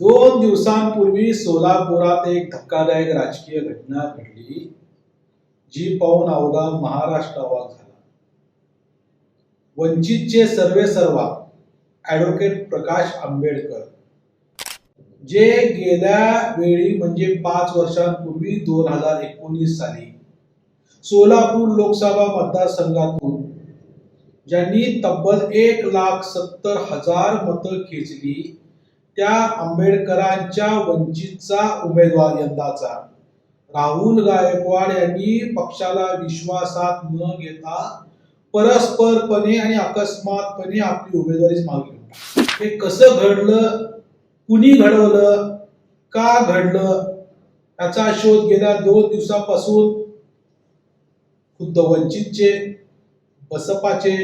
दोन दिवसांपूर्वी सोलापुरात एक धक्कादायक राजकीय घटना घडली जी पाहून अवघा महाराष्ट्र अवाक झाला. वंचितचे सर्वे सर्वा ॲडव्होकेट प्रकाश आंबेडकर जे गेल्या वेळी म्हणजे पाच वर्षांपूर्वी दोन हजार एकोणीस साली सोलापूर लोकसभा मतदारसंघातून ज्यांनी तब्बल एक लाख सत्तर हजार मतं खेचली त्या आंबेडकरांच्या वंचितचा उमेदवार यंदाचा. राहुल गायकवाड यांनी पक्षाला विश्वासात न घेता परस्परपणे आणि अकस्मातपणे आपली उमेदवारीच मागली हे कसं घडलं? कुणी घडवलं? का घडलं? याचा शोध गेल्या दोन दिवसापासून खुद्द वंचितचे बसपाचे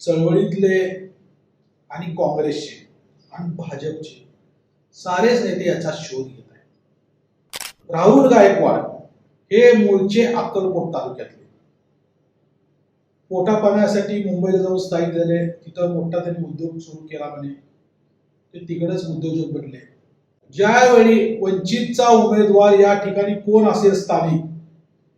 चळवळीतले आणि काँग्रेसचे. आणि भाजपचे. सारेच नेते याचा शोध घेत आहेत. राहुल गायकवाड हे मूळचे अक्कलकोट तालुक्यातले. पोटा पाण्यासाठी मुंबईला जाऊन स्थायिक झाले. तिथं मोठा त्यांनी उद्योग सुरू केला म्हणे. ते तिकडेच उद्योजक बनले. ज्यावेळी वंचितचा उमेदवार या ठिकाणी कोण असेल स्थानिक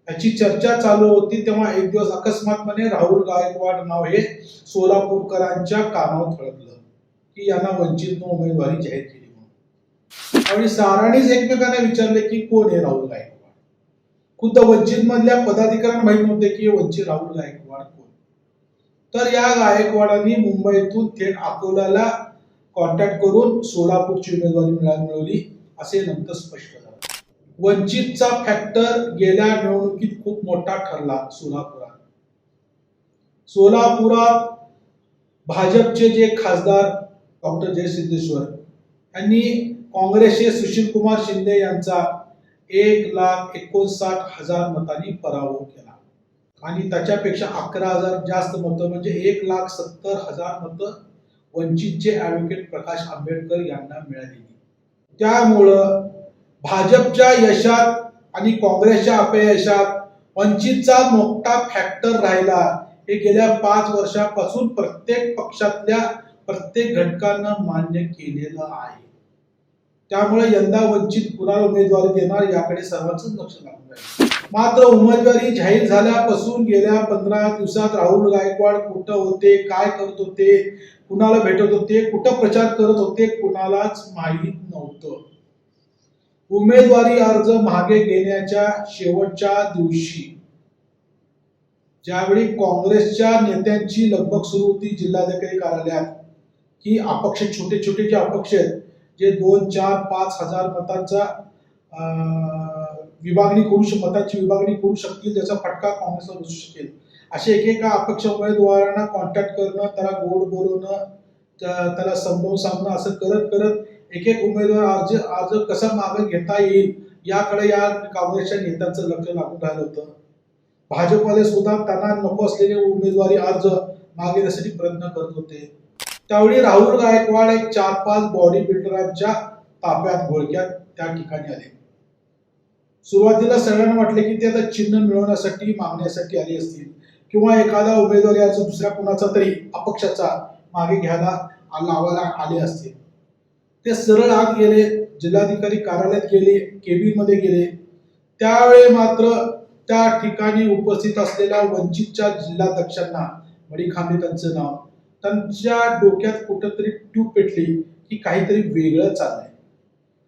याची चर्चा चालू होती तेव्हा एक दिवस अकस्मातपणे राहुल गायकवाड नाव हे सोलापूरकरांच्या कानावर थळकलं. की यांना वंचितनं उमेदवारी जाहीर केली म्हणून. त्यावेळी साराणीच एकमेकांना विचारले की कोण आहे राहुल गायकवाड? खुद्द वंचित मधल्या पदाधिकाऱ्यांना माहीत नव्हते की वंचित राहुल गायकवाड कोण? तर या गायकवाडांनी मुंबईतून थेट अकोल्याला कॉन्टॅक्ट करून सोलापूरची उमेदवारी मिळा मिळवली असे नंतर स्पष्ट झालं. वंचितचा फॅक्टर गेल्या निवडणुकीत खूप मोठा ठरला सोलापुरात. सोलापुरात भाजपचे जे खासदार डॉक्टर जयसिद्धेश्वर यांनी काँग्रेसचे सुशील कुमार शिंदे यांचा एक लाख एकोणसाठ हजार मतांनी पराभव केला. आणि त्याच्यापेक्षा अकरा हजार जास्त मतं म्हणजे एक लाख सत्तर हजार मतं वंचितचे ॲडव्होकेट प्रकाश आंबेडकर यांना मिळालेली त्यामुळं भाजपच्या यशात आणि काँग्रेसच्या अपयशात वंचितचा मोठा फॅक्टर राहिला. हे गेल्या पाच वर्षापासून प्रत्येक पक्षातल्या प्रत्येक घटकांना मान्य केलेलं आहे. त्यामुळे यंदा वंचित कुणाला उमेदवारी देणार याकडे सर्वांच लक्ष लागून आहे मात्र उमेदवारी जाहीर झाल्यापासून गेल्या पंधरा दिवसात राहुल गायकवाड कुठं होते काय करत होते कुणाला भेटत होते कुठं प्रचार करत होते कुणालाच माहीत नव्हतं. उमेदवारी अर्ज मागे घेण्याच्या शेवटच्या दिवशी ज्यावेळी काँग्रेसच्या नेत्यांची लगबग सुरू होती जिल्हाधिकारी कार्यालयात की अपक्ष छोटे छोटे जे अपक्ष आहेत जे दोन चार पाच हजार मतांचा विभागणी करू शक मतांची विभागणी करू शकतील त्याचा फटका काँग्रेसला बसू शकेल. असे एकेका अपक्ष उमेदवारांना कॉन्टॅक्ट करणं त्याला गोड बोलवणं त्या- त्याला संभव सांगणं असं करत करत एक एक उमेदवार अर्ज अर्ज कसा मागे घेता येईल याकडे या काँग्रेसच्या नेत्यांचं लक्ष लागून राहिलं होतं. भाजपवाले सुद्धा त्यांना नको असलेले उमेदवारी अर्ज मागे घेण्यासाठी प्रयत्न करत होते. त्यावेळी राहुल गायकवाड एक चार पाच बॉडी बिल्डरांच्या ताब्यात घोळक्यात त्या ठिकाणी आले. सुरुवातीला सगळ्यांना वाटले की ते आता चिन्ह मिळवण्यासाठी मागण्यासाठी आले असतील. किंवा एखादा उमेदवार याचा दुसऱ्या कुणाचा तरी अपक्षाचा मागे घ्यायला लावायला आले असतील. ते सरळ आत गेले जिल्हाधिकारी कार्यालयात गेले केबिनमध्ये गेले. त्यावेळी मात्र त्या ठिकाणी उपस्थित असलेल्या वंचितच्या जिल्हाध्यक्षांना मणी खांबे त्यांचं नाव त्यांच्या डोक्यात कुठंतरी ट्यूब पेटली की काहीतरी वेगळं चाललंय.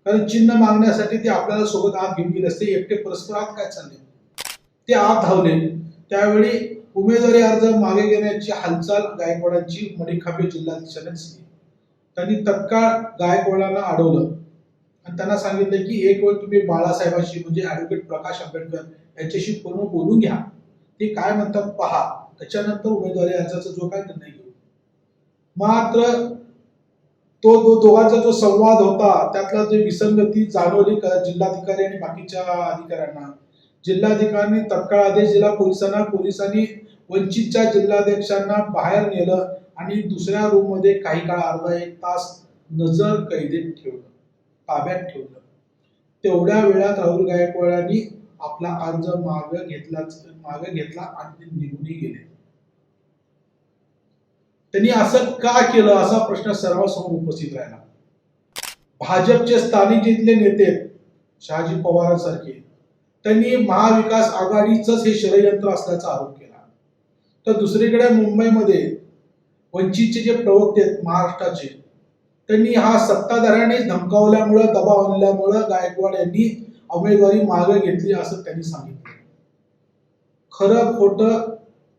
कारण चिन्ह मागण्यासाठी ते आपल्याला सोबत आत घेऊन गेले असते. एकटे परस्पर आत काय चालले ते आत धावले. त्यावेळी उमेदवारी अर्ज मागे घेण्याची हालचाल गायकवाडांची मणिखांबे जिल्हाधीशाने त्यांनी तत्काळ गायकवाडांना अडवलं. आणि त्यांना सांगितलं की एक वेळ तुम्ही बाळासाहेबांशी म्हणजे ऍडव्होकेट प्रकाश आंबेडकर यांच्याशी पूर्ण बोलून घ्या. ते काय म्हणतात पहा. त्याच्यानंतर उमेदवारी अर्जाचा जो काय निर्णय घेऊ. मात्र तो दो दोघांचा जो संवाद होता त्यातला जे विसंगती जाणवली जिल्हाधिकारी आणि बाकीच्या अधिकाऱ्यांना. जिल्हाधिकाऱ्यांनी तत्काळ आदेश दिला पोलिसांना. पोलिसांनी वंचितच्या जिल्हाध्यक्षांना बाहेर नेलं आणि दुसऱ्या रूममध्ये काही काळ अर्धा एक तास नजर कैदेत ठेवलं ताब्यात ठेवलं. तेवढ्या वेळात राहुल गायकवाडांनी आपला अर्ज माग घेतला मागे घेतला आणि निघूनही गेले. त्यांनी असं का केलं असा प्रश्न सर्वांसमोर उपस्थित राहिला. भाजपचे स्थानिक जिथले नेते शहाजी पवारांसारखे त्यांनी महाविकास आघाडीच हे षडयंत्र असल्याचा आरोप केला. तर दुसरीकडे मुंबईमध्ये वंचितचे जे प्रवक्ते आहेत महाराष्ट्राचे त्यांनी हा सत्ताधाऱ्याने धमकावल्यामुळं दबाव आणल्यामुळं गायकवाड यांनी उमेदवारी मागे घेतली असं त्यांनी सांगितलं. खरं खोटं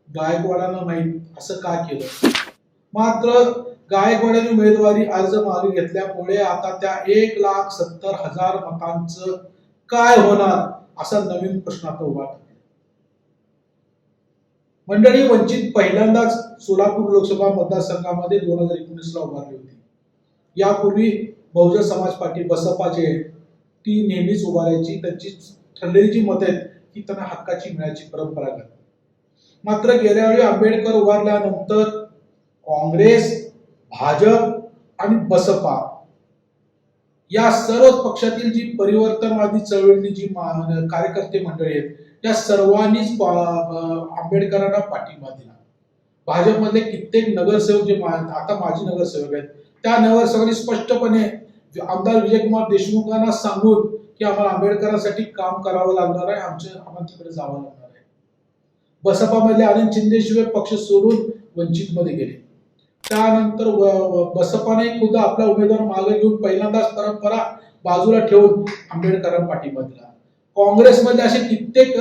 गायकवाडानं माहीत असं का केलं? मात्र गायकवाड्याने उमेदवारी अर्ज मागे घेतल्यामुळे आता त्या एक लाख सत्तर हजार मतांचं काय होणार असा नवीन प्रश्न आता उभा मंडळी वंचित पहिल्यांदाच सोलापूर लोकसभा मतदारसंघामध्ये दोन हजार एकोणीस ला उभारली होती. यापूर्वी बहुजन समाज पार्टी बसपा जे ती नेहमीच उभारायची त्यांची ठरलेली जी मत आहेत ती त्यांना हक्काची मिळायची परंपरा मात्र गेल्या वेळी आंबेडकर उभारल्यानंतर काँग्रेस भाजप आणि बसपा या सर्व पक्षातील जी परिवर्तनवादी चळवळीतली जी कार्यकर्ते मंडळी आहेत त्या सर्वांनीच आंबेडकरांना पाठिंबा दिला. भाजपमधले कित्येक नगरसेवक जे आता माजी नगरसेवक आहेत त्या नगरसेवकांनी स्पष्टपणे आमदार विजयकुमार देशमुखांना सांगून की आम्हाला आंबेडकरांसाठी काम करावं लागणार आहे आमच्या आम्हाला तिकडे जावं लागणार आहे. बसपामधले अनिल शिंदेशिवाय पक्ष सोडून वंचित मध्ये गेले. त्यानंतर बसपाने खुद्द आपला उमेदवार मागे घेऊन पहिल्यांदाच परंपरा बाजूला ठेवून आंबेडकरांना पाठिंबा दिला काँग्रेसमध्ये असे कित्येक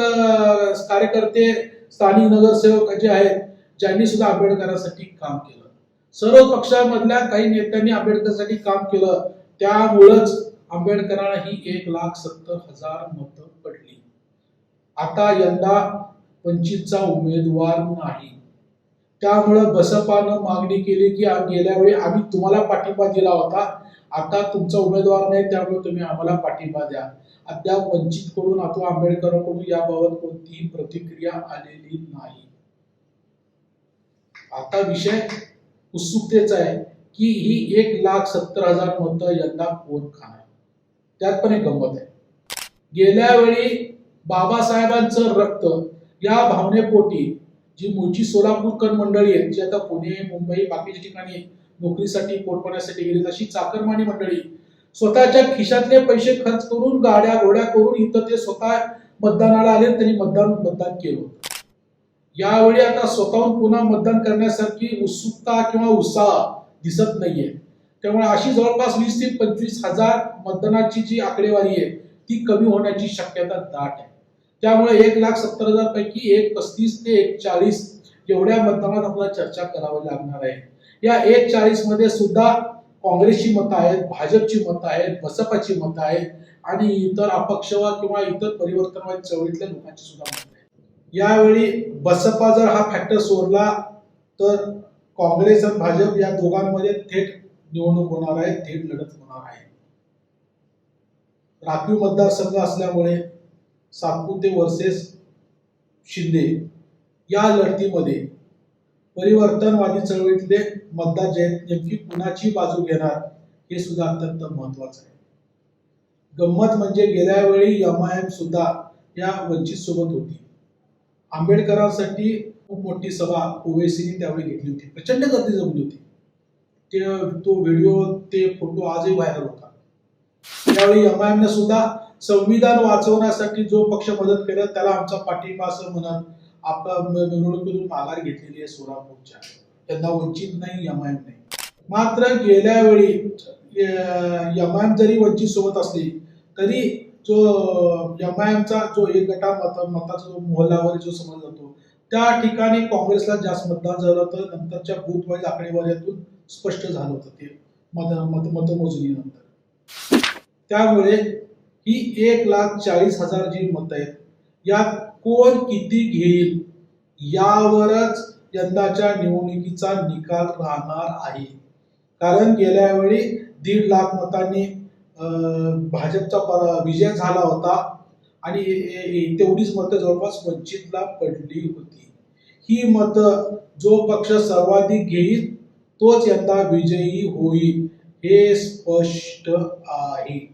कार्यकर्ते स्थानिक नगरसेवक जे आहेत ज्यांनी सुद्धा आंबेडकरांसाठी काम केलं. सर्व पक्षामधल्या काही नेत्यांनी आंबेडकरसाठी काम केलं. त्यामुळंच आंबेडकरांना ही एक लाख सत्तर हजार मतं पडली. आता यंदा वंचितचा उमेदवार नाही. त्यामुळं बसपानं मागणी केली की गेल्या वेळी आम्ही तुम्हाला पाठिंबा दिला होता. आता तुमचा उमेदवार नाही त्यामुळे तुम्ही आम्हाला पाठिंबा द्या. अद्याप वंचितकडून अथवा आंबेडकरांकडून याबाबत कोणतीही प्रतिक्रिया आलेली नाही. आता विषय उत्सुकतेचा आहे की ही एक लाख सत्तर हजार मतं यंदा कोण खाणार? त्यात पण एक गंमत आहे. गेल्या वेळी बाबासाहेबांचं रक्त या भावनेपोटी जी मूळची सोलापूरकर मंडळी आहेत जी आता पुणे मुंबई बाकीच्या ठिकाणी नोकरीसाठी पोटपाण्यासाठी गेली अशी चाकरमानी मंडळी. स्वतःच्या खिशातले पैसे खर्च करून गाड्या घोड्या करून इथं ते स्वतः मतदानाला आले त्यांनी मतदान मतदान केलं. यावेळी आता स्वतःहून पुन्हा मतदान करण्यासारखी उत्सुकता किंवा उत्साह दिसत नाहीये. त्यामुळे अशी जवळपास वीस ते पंचवीस हजार मतदानाची जी आकडेवारी आहे ती कमी होण्याची शक्यता दाट आहे. त्यामुळे एक लाख सत्तर हजार पैकी एक पस्तीस ते एक चाळीस एवढ्या मतदानात आपल्याला चर्चा करावी लागणार आहे. या एक चाळीसमध्ये सुद्धा काँग्रेसची मतं आहेत भाजपची मतं आहेत बसपाची मतं आहेत आणि इतर अपक्षवा किंवा इतर परिवर्तनवादी चळवळीतल्या लोकांची सुद्धा मतं आहेत. यावेळी बसपा जर हा फॅक्टर सोडला तर काँग्रेस आणि भाजप या दोघांमध्ये थेट निवडणूक होणार आहे थेट लढत होणार आहे. राखीव मतदारसंघ असल्यामुळे सातपुते वर्सेस शिंदे या लढतीमध्ये परिवर्तनवादी चळवळीतले मतदार जे आहेत नेमकी कुणाची बाजू घेणार हे सुद्धा अत्यंत महत्वाचं आहे. गंमत म्हणजे गेल्या वेळी एम आय एम सुद्धा या वंचित सोबत होती. आंबेडकरांसाठी खूप मोठी सभा ओवेसीने त्यावेळी घेतली होती. प्रचंड गर्दी जमली होती. ते तो व्हिडिओ ते फोटो आजही व्हायरल होता. त्यावेळी एम आय एमने सुद्धा संविधान वाचवण्यासाठी जो पक्ष मदत करेल त्याला आमचा पाठिंबा असं म्हणत आपण निवडणुकीतून माघार घेतलेली आहे सोलापूरच्या. त्यांना वंचित नाही एम आय एम नाही. मात्र गेल्या वेळी एम आय एम जरी वंचित सोबत असली तरी जो एम आय एमचा जो एक गटा मत मताचा जो मोहल्लावर जो समज जातो त्या ठिकाणी काँग्रेसला जास्त मतदान झालं होतं. नंतरच्या बूथ वाईज आकडेवारीतून स्पष्ट झालं होतं ते मत मत मतमोजणीनंतर. त्यामुळे ही एक लाख चाळीस हजार जी मतं आहेत यात कोण किती घेईल यावरच यंदाच्या निवडणुकीचा निकाल राहणार आहे. कारण गेल्या वेळी दीड लाख मतांनी भाजपचा विजय झाला होता आणि तेवढीच मतं जवळपास वंचितला पडली होती. ही मतं जो पक्ष सर्वाधिक घेईल तोच यंदा विजयी होईल हे स्पष्ट आहे.